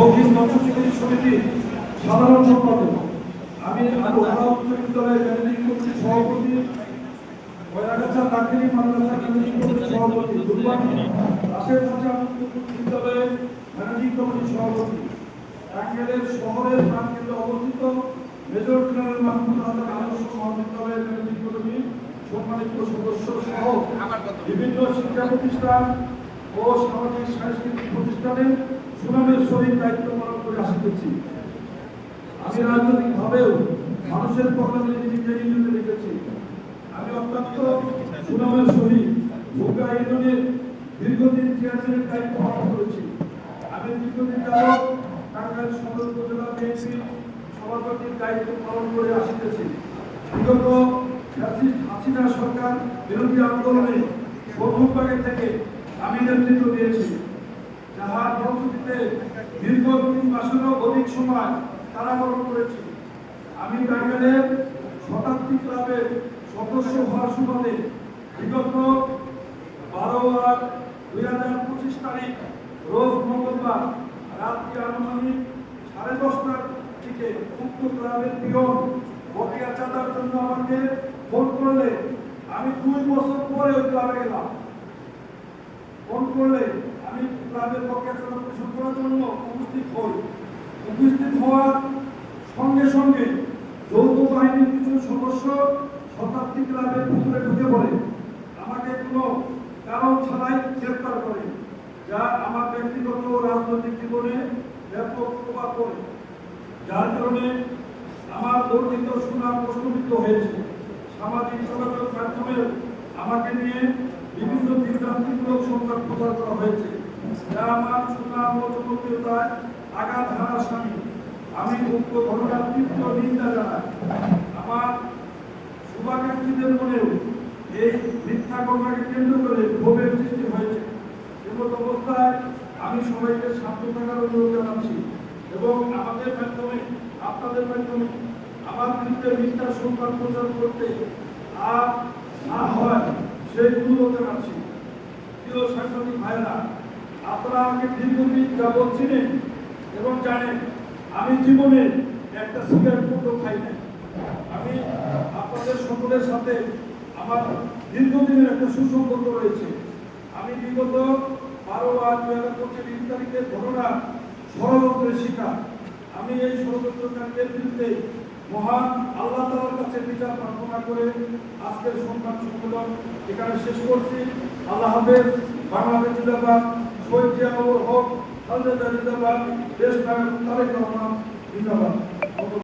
দক্ষিণ মৎস্যজীবী সমিতি সাধারণ সম্পাদক। আমি উচ্চ বিদ্যালয়ের ম্যানেজিং কমিটির সভাপতি কয়রাগাছা লাকড়ি মাদ্রাসা ম্যানেজিং কমিটির সভাপতি দুর্বাণী রাশেদ হাসান বিদ্যালয়ের ম্যানেজিং কমিটির সভাপতি। টাঙ্গাইলের শহরের প্রাণকেন্দ্রে অবস্থিত মেজর জেনারেল মাহমুদ হাসান আদর্শ মহাবিদ্যালয়ের ম্যানেজিং কমিটির সম্মানিত সদস্য সহ বিভিন্ন শিক্ষা প্রতিষ্ঠান ও সামাজিক সাংস্কৃতিক প্রতিষ্ঠানে সুনামের সহিত দায়িত্ব পালন করে আসতেছি আমি রাজনৈতিক ভাবেও মানুষের কল্যাণে নিজেকে নিয়োজিত রেখেছি। আমি অত্যন্ত সুনামের সহিত ভূমিকা ইউনিয়নের দীর্ঘদিন চেয়ারম্যানের দায়িত্ব পালন করেছি। আমি দীর্ঘদিন যাবৎ টাঙ্গাইল সদর উপজেলা বিএনপি সভাপতির দায়িত্ব পালন করে আসতেছি বিগত হাসিনা সরকার বিরোধী আন্দোলনে সর্বভাগে থেকে আমি নেতৃত্ব দিয়েছি। যাহার ফলশ্রুতিতে দীর্ঘ তিন মাসেরও অধিক সময় কারাবরণ করেছি আমি টাঙ্গাইলের শতাব্দী ক্লাবের সদস্য হওয়ার সুবাদে বিগত বারো আট দুই হাজার পঁচিশ তারিখ, রোজ মঙ্গলবার রাত্রি আনুমানিক সাড়ে দশটার দিকে উক্ত ক্লাবের পিয়ন বকেয়া চাঁদার জন্য আমাকে ফোন করলে, আমি দুই বছর পরে ওই ক্লাবে গেলাম। ফোন করলে আমি ক্লাবের পক্ষে পরিশোধ জন্য উপস্থিত হই উপস্থিত হওয়ার সঙ্গে সঙ্গে যৌথ বাহিনীর কিছু সদস্য শতাব্দী ক্লাবের ভিতরে ঢুকে পড়ে। আমাকে কোনো কারণ ছাড়াই গ্রেপ্তার করে, যা আমার ব্যক্তিগত রাজনৈতিক জীবনে ব্যাপক প্রভাব পড়ে। যার কারণে আমার অর্জিত সুনাম প্রশ্নবিদ্ধ হয়েছে। সামাজিক যোগাযোগ মাধ্যমে আমাকে নিয়ে বিভিন্ন বিভ্রান্তিমূলক সংবাদ প্রচার করা হয়েছে। যা আমার সুনাম ও জনপ্রিয়তায় আঘাত হানার স্বামী আমি উক্ত ঘটনার তীব্র নিন্দা জানাই আমার শুভাকাঙ্ক্ষীদের মনেও এই মিথ্যা ঘটনাকে কেন্দ্র করে ক্ষোভের সৃষ্টি হয়েছে। এমত অবস্থায় আমি সবাইকে শান্ত থাকার অনুরোধ জানাচ্ছি এবং আমাদের মাধ্যমে আপনাদের মাধ্যমে আমার বিরুদ্ধে মিথ্যা সংবাদ প্রচার করতে আর না হয় সেই অনুরোধ জানাচ্ছি প্রিয় সাংবাদিক ভাইরা আপনারা আমাকে দীর্ঘদিন যাবৎ চিনেন এবং জানেন, আমি জীবনে একটা সিগারেট মতো খাই না আমি আপনাদের সকলের সাথে আমার দীর্ঘদিনের একটা সুসম্পর্ক রয়েছে। আমি বিগত বারো আট দুই হাজার পঁচিশ তিন তারিখের ঘটনা ষড়যন্ত্রের শিকার। আমি এই ষড়যন্ত্রকারীদের বিরুদ্ধে মহান আল্লাহ তালার কাছে বিচার প্রার্থনা করে আজকের সংবাদ সম্মেলন এখানে শেষ করছি। আল্লাহ হাফেজ, বাংলাদেশ জিন্দাবাদ। শহীদ জিয়াউর হক খালেদা জিন্দাবাদ দেশ নায়ক তারেক রহমান